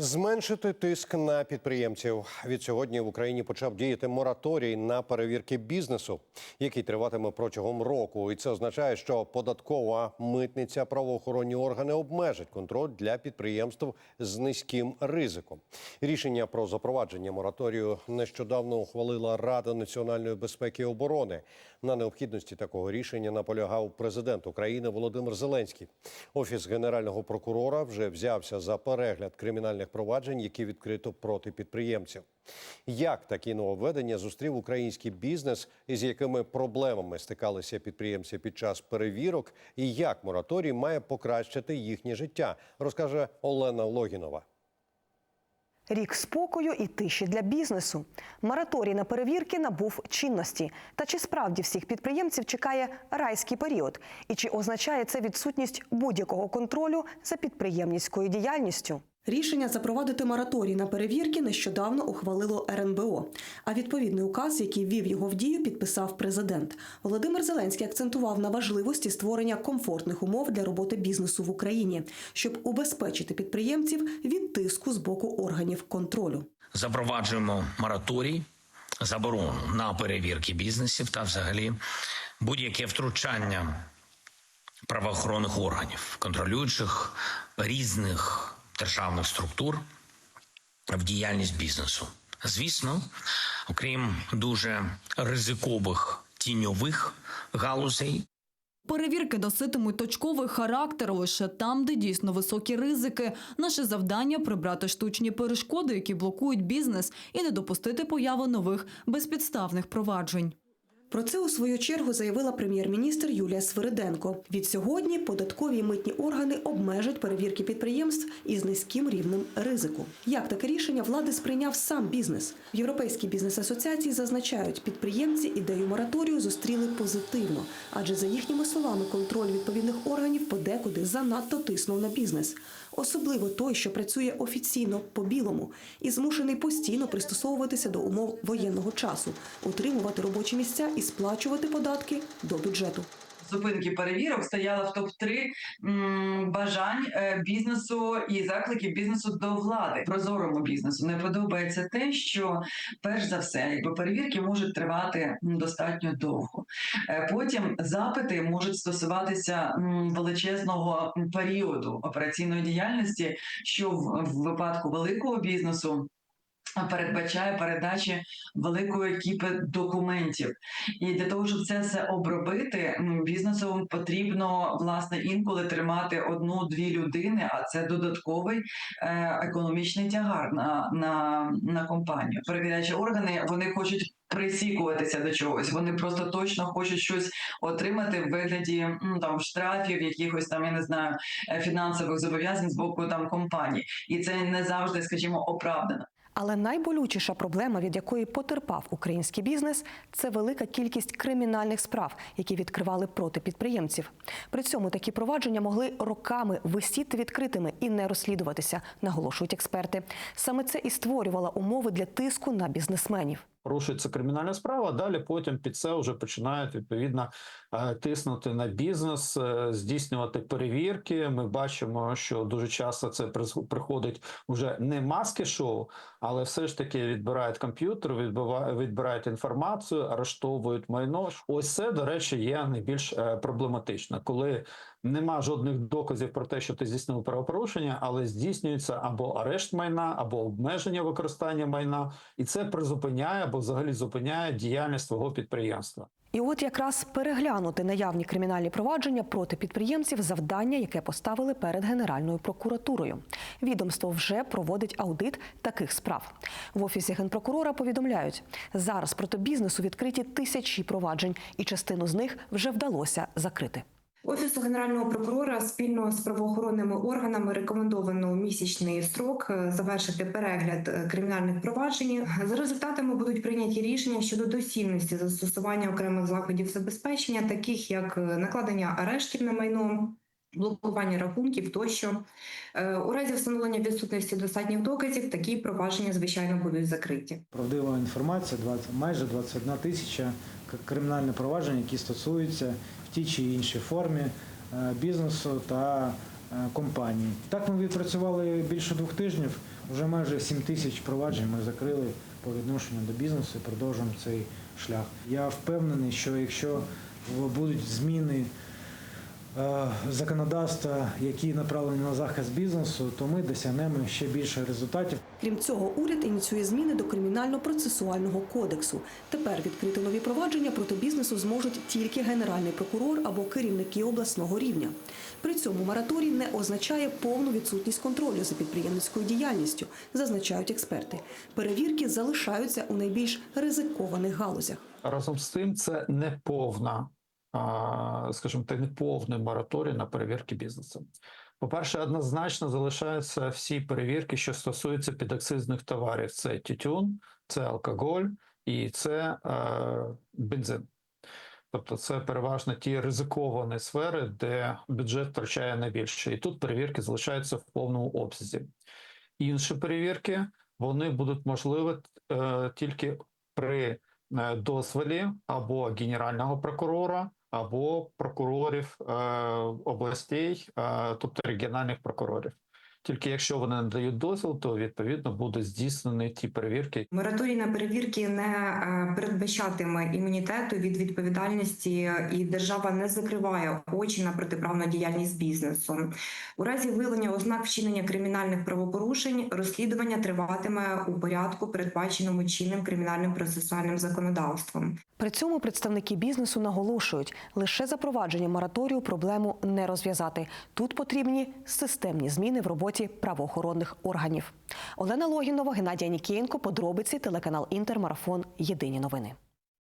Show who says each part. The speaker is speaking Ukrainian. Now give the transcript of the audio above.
Speaker 1: Зменшити тиск на підприємців від сьогодні в Україні почав діяти мораторій на перевірки бізнесу, який триватиме протягом року. І це означає, що податкова митниця правоохоронні органи обмежать контроль для підприємств з низьким ризиком. Рішення про запровадження мораторію нещодавно ухвалила Рада національної безпеки і оборони. На необхідності такого рішення наполягав президент України Володимир Зеленський. Офіс генерального прокурора вже взявся за перегляд кримінальних проваджень, які відкрито проти підприємців. Як такі нововведення зустрів український бізнес, і з якими проблемами стикалися підприємці під час перевірок, і як мораторій має покращити їхнє життя, розкаже Олена Логінова.
Speaker 2: Рік спокою і тиші для бізнесу. Мораторій на перевірки набув чинності. Та чи справді всіх підприємців чекає райський період? І чи означає це відсутність будь-якого контролю за підприємницькою діяльністю? Рішення запровадити мораторій на перевірки нещодавно ухвалило РНБО. А відповідний указ, який ввів його в дію, підписав президент. Володимир Зеленський акцентував на важливості створення комфортних умов для роботи бізнесу в Україні, щоб убезпечити підприємців від тиску з боку органів контролю.
Speaker 3: запроваджуємо мораторій, заборону на перевірки бізнесів та взагалі будь-яке втручання правоохоронних органів, контролюючих різних державних структур в діяльність бізнесу. Звісно, окрім дуже ризикових тіньових галузей,
Speaker 4: Перевірки носитимуть точковий характер лише там, де дійсно високі ризики. Наше завдання прибрати штучні перешкоди, які блокують бізнес, і не допустити появи нових безпідставних проваджень.
Speaker 2: Про це у свою чергу заявила прем'єр-міністр Юлія Свириденко. Від сьогодні податкові митні органи обмежать перевірки підприємств із низьким рівнем ризику. Як таке рішення влади сприйняв сам бізнес? В Європейській бізнес-асоціації зазначають, підприємці ідею мораторію зустріли позитивно, адже за їхніми словами контроль відповідних органів подекуди занадто тиснув на бізнес. Особливо той, що працює офіційно по білому і змушений постійно пристосовуватися до умов воєнного часу, утримувати робочі місця і сплачувати податки до бюджету.
Speaker 5: Зупинки перевірок стояла в топ 3 бажань е, бізнесу і закликів бізнесу до влади прозорому бізнесу. Не подобається те, що перш за все, якби перевірки можуть тривати достатньо довго. Е, Потім запити можуть стосуватися величезного періоду операційної діяльності, що в, в випадку великого бізнесу. Передбачає передачі великої кіпи документів, і для того, щоб це все обробити, бізнесу потрібно власне інколи тримати одну-дві людини, а це додатковий е, економічний тягар на, на, на компанію. Перевіряючі органи вони хочуть присікуватися до чогось. Вони просто точно хочуть щось отримати в вигляді там штрафів, якихось там я не знаю е, фінансових зобов'язань з боку там компаній, і це не завжди, скажімо, оправдано.
Speaker 2: Але найболючіша проблема, від якої потерпав український бізнес, це велика кількість кримінальних справ, які відкривали проти підприємців. При цьому такі провадження могли роками висіти відкритими і не розслідуватися, наголошують експерти. Саме це і створювало умови для тиску на бізнесменів.
Speaker 6: порушується кримінальна справа. Далі потім під це вже починають відповідно е, тиснути на бізнес, е, здійснювати перевірки. Ми бачимо, що дуже часто це приходить вже не маски шоу, але все ж таки відбирають комп'ютер, відбирають інформацію, арештовують майно. Ось це, до речі, є найбільш е, проблематично, коли нема жодних доказів про те, що ти здійснив правопорушення, але здійснюється або арешт майна, або обмеження використання майна, і це призупиняє або взагалі зупиняє діяльність твого підприємства.
Speaker 2: І от якраз переглянути наявні кримінальні провадження проти підприємців завдання, яке поставили перед Генеральною прокуратурою. Відомство вже проводить аудит таких справ. В офісі генпрокурора повідомляють, зараз проти бізнесу відкриті тисячі проваджень, і частину з них вже вдалося закрити.
Speaker 7: Офісу генерального прокурора спільно з правоохоронними органами рекомендовано місячний строк е, завершити перегляд е, кримінальних проваджень. За результатами будуть прийняті рішення щодо доцільності застосування окремих заходів забезпечення, таких як е, накладення арештів на майно. Блокування рахунків тощо Е, у разі встановлення відсутності достатніх доказів такі провадження звичайно будуть закриті.
Speaker 8: Правдива інформація 20, майже 21 тисяча кримінальних проваджень, які стосуються в тій чи іншій формі е, бізнесу та е, компаній. Так ми відпрацювали більше двох тижнів. Вже майже 7 тисяч проваджень ми закрили по відношенню до бізнесу і продовжуємо цей шлях. Я впевнений, що якщо будуть зміни законодавства, які направлені на захист бізнесу, то ми досягнемо ще більше результатів.
Speaker 2: Крім цього, уряд ініціює зміни до кримінально-процесуального кодексу. Тепер відкрити нові провадження проти бізнесу зможуть тільки генеральний прокурор або керівники обласного рівня. При цьому мораторій не означає повну відсутність контролю за підприємницькою діяльністю, зазначають експерти. Перевірки залишаються у найбільш ризикованих галузях.
Speaker 6: Разом з тим, це не повна, а, скажімо так, не повний мораторій на перевірки бізнесу. По-перше, однозначно залишаються всі перевірки, що стосуються підакцизних товарів: це тютюн, це алкоголь і це е, бензин. Тобто, це переважно ті ризиковані сфери, де бюджет втрачає найбільше. І тут перевірки залишаються в повному обсязі. Інші перевірки вони будуть можливі е, тільки при е, дозволі або генерального прокурора, або прокурорів е, областей, е, тобто регіональних прокурорів. Тільки якщо вони надають дозвіл, то відповідно будуть здійснені ті перевірки,
Speaker 7: Мораторій на перевірки не е, передбачатиме імунітету від відповідальності, і держава не закриває очі на протиправну діяльність бізнесу. У разі виявлення ознак вчинення кримінальних правопорушень розслідування триватиме у порядку, передбаченому чинним кримінальним процесуальним законодавством.
Speaker 2: При цьому представники бізнесу наголошують, лише запровадження мораторію проблему не розв'язати. Тут потрібні системні зміни в роботі правоохоронних органів. Олена Логінова, Геннадія Нікієнко, подробиці, телеканал Інтермарафон. Єдині новини.